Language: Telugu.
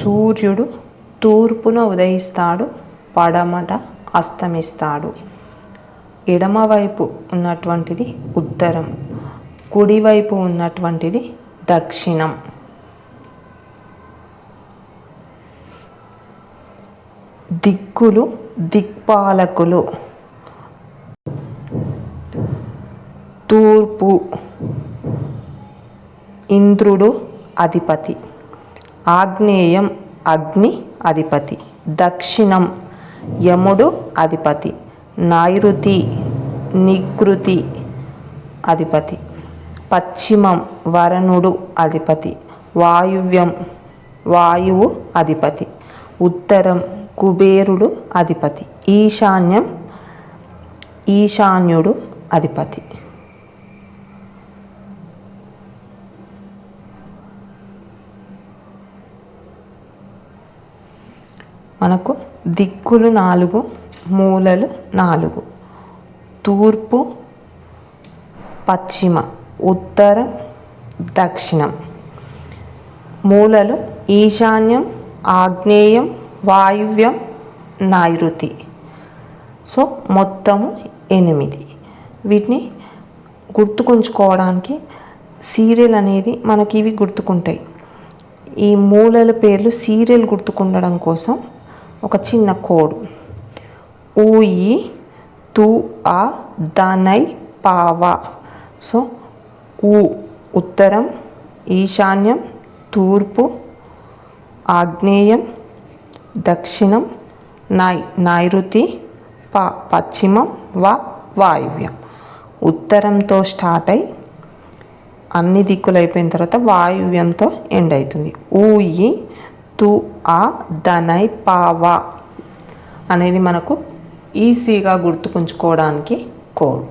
సూర్యుడు తూర్పున ఉదయిస్తాడు పడమట అస్తమిస్తాడు. ఎడమవైపు ఉన్నటువంటిది ఉత్తరం కుడివైపు ఉన్నటువంటిది దక్షిణం. దిక్కులు దిక్పాలకులు. తూర్పు ఇంద్రుడు అధిపతి. ఆగ్నేయం అగ్ని అధిపతి. దక్షిణం యముడు అధిపతి. నైరుతి నికృతి అధిపతి. పశ్చిమం వరుణుడు అధిపతి. వాయువ్యం వాయువు అధిపతి. ఉత్తరం కుబేరుడు అధిపతి. ఈశాన్యం ఈశాన్యుడు అధిపతి. మనకు దిక్కులు నాలుగు మూలలు నాలుగు. తూర్పు పశ్చిమ ఉత్తరం దక్షిణం. మూలలు ఈశాన్యం ఆగ్నేయం వాయువ్యం నైరుతి. సో మొత్తము ఎనిమిది. వీటిని గుర్తుకుంచుకోవడానికి సీరియల్ అనేది మనకి ఇవి గుర్తుకుంటాయి. ఈ మూలల పేర్లు సీరియల్ గుర్తుకుండడం కోసం ఒక చిన్న కోడ్. ఊయి తు ఆ దనై పావా. సో ఊ ఉత్తరం ఈశాన్యం తూర్పు ఆగ్నేయం దక్షిణం నై నైరుతి ప పశ్చిమం వా వాయువ్యం. ఉత్తరంతో స్టార్ట్ అయి అన్ని దిక్కులు అయిపోయిన తర్వాత వాయువ్యంతో ఎండ్ అవుతుంది. ఊయి తు ఆ దనై పావా అనేది మనకు ఈజీగా గుర్తుకుంచుకోవడానికి కోడ్.